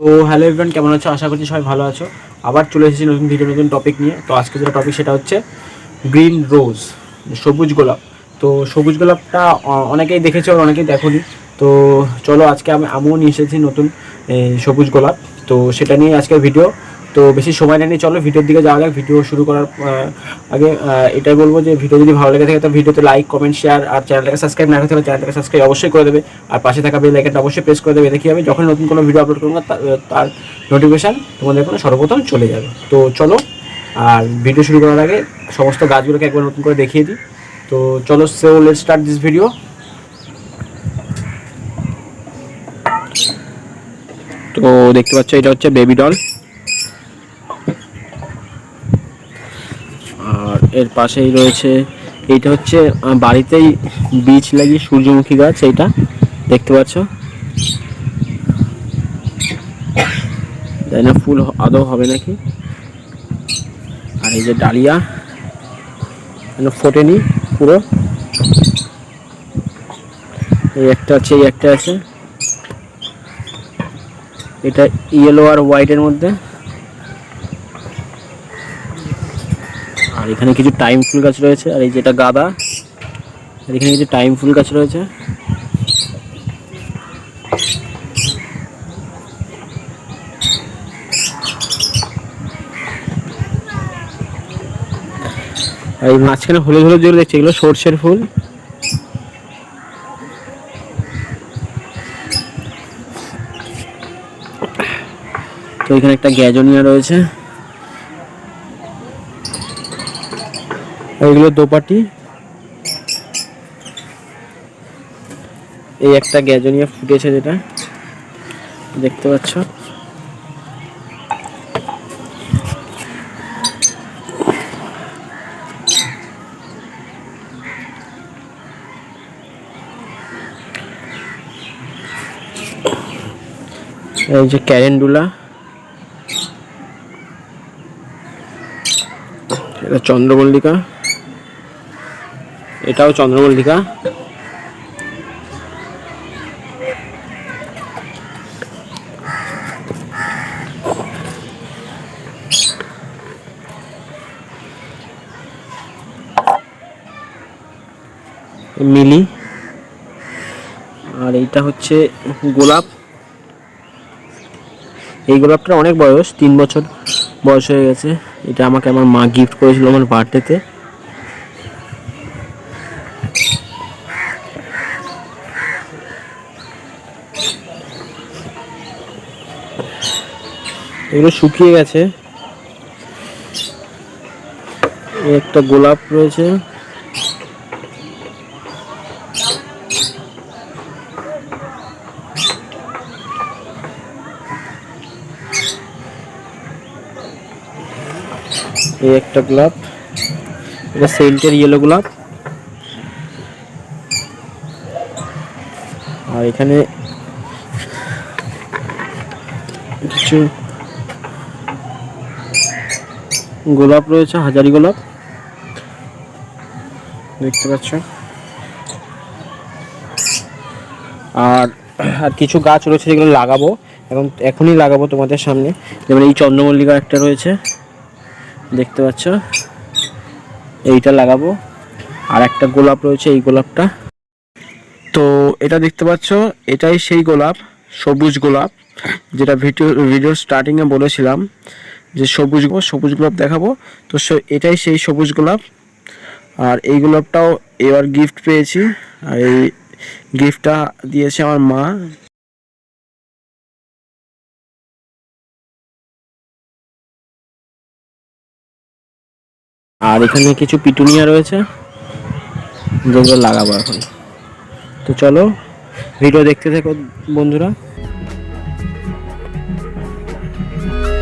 তো hello everyone কেমন আছো? আশা করছি সবাই ভালো আছো। আবার চলে এসেছি নতুন ভিডিও নতুন টপিক নিয়ে। তো আজকে যেটা টপিক সেটা হচ্ছে গ্রিন রোজ সবুজ গোলাপ। তো সবুজ গোলাপটা অনেকেই দেখেছ অনেকেই দেখোনি। তো চলো আজকে আমি, আমিও নিয়ে এসেছি নতুন সবুজ গোলাপ। তো সেটা নিয়ে আজকের ভিডিও তো বেশি সময় নেই চলো ভিডিওর দিকে যাওয়া যাক ভিডিও শুরু করার আগে এটাই বলব যে ভিডিও যদি ভালো লেগে থাকে তো ভিডিওতে লাইক কমেন্ট শেয়ার আর চ্যানেলটাকে সাবস্ক্রাইব না করতে হলে চ্যানেলটাকে সাবস্ক্রাইব অবশ্যই করে দেবে। আর পাশে থাকা বেল আইকনটা অবশ্যই প্রেস করে দেবে। কী হবে যখন নতুন কোনো ভিডিও আপলোড করব তার নোটিফিকেশান তোমাদের কোনো সর্বপ্রথম চলে যাবে। তো চলো, আর ভিডিও শুরু করার আগে সমস্ত গাছগুলোকে একবার নতুন করে দেখিয়ে দিই। তো চলো so let start this video তো দেখতে পাচ্ছ, এটা হচ্ছে বেবি ডল আর এর পাশেই রয়েছে, এইটা হচ্ছে বাড়িতেই বীজ লাগিয়ে সূর্যমুখী গাছ, এইটা, দেখতে পাচ্ছ? তাই না, ফুল আদৌ হবে নাকি? আর এই যে ডালিয়া ফোটেনি পুরো। এই একটা আছে, এই একটা আছে। এটা ইয়েলো আর হোয়াইটের মধ্যে। এখানে কিছু টাইম ফুল গাছ রয়েছে, আর এই যেটা গাদা, আর এখানে কিছু টাইম ফুল গাছ রয়েছে। আর এই মাঝখানে হলুদ হলুদ যেগুলো দেখছি, এগুলো সর্ষের ফুল। তো এখানে একটা গ্যাজনিয়া রয়েছে। এগুলো দোপাটি। এই একটা গ্যাজনিয়া ফুটেছে যেটা দেখতে পাচ্ছ। এই যে ক্যারেন্ডুলা। এটা চন্দ্রমল্লিকা। এটাও চন্দ্রমল্লিকা। মিলি। আর এইটা হচ্ছে গোলাপ। এই গোলাপটা অনেক বয়স, তিন বছর বয়স হয়ে গেছে। এটা আমাকে আমার মা গিফট করেছিল আমার বার্থডেতে এগুলো শুকিয়ে গেছে। একটা গোলাপ রয়েছে। এই একটা গোলাপ। এটা সেন্টের ইয়েলো গোলাপ। আর এখানে কিছু গোলাপ রয়েছে, হাজারি গোলাপ। দেখতে পাচ্ছ? আর আর কিছু গাছ রয়েছে যেগুলো লাগাবো, এবং এখনই লাগাবো তোমাদের সামনে। যেমন এই চন্দ্রমল্লিকা একটা রয়েছে, দেখতে পাচ্ছ? এইটা লাগাবো। আর একটা গোলাপ রয়েছে, এই গোলাপটা। তো এটা দেখতে পাচ্ছ, এটাই সেই গোলাপ, সবুজ গোলাপ। যেটা ভিডিও ভিডিওর স্টার্টিংয়ে বলেছিলাম, যে সবুজ গো- সবুজ গোলাপ দেখাবো। তো এটাই সেই সবুজ গোলাপ। আর এই গোলাপটাও এবার গিফট পেয়েছি। আর এই গিফটটা দিয়েছে আমার মা। আর এখানে কিছু পিটুনিয়া রয়েছে। যেগুলো লাগাবো এখন। তো চলো ভিডিও দেখতে থেকো বন্ধুরা। Bye.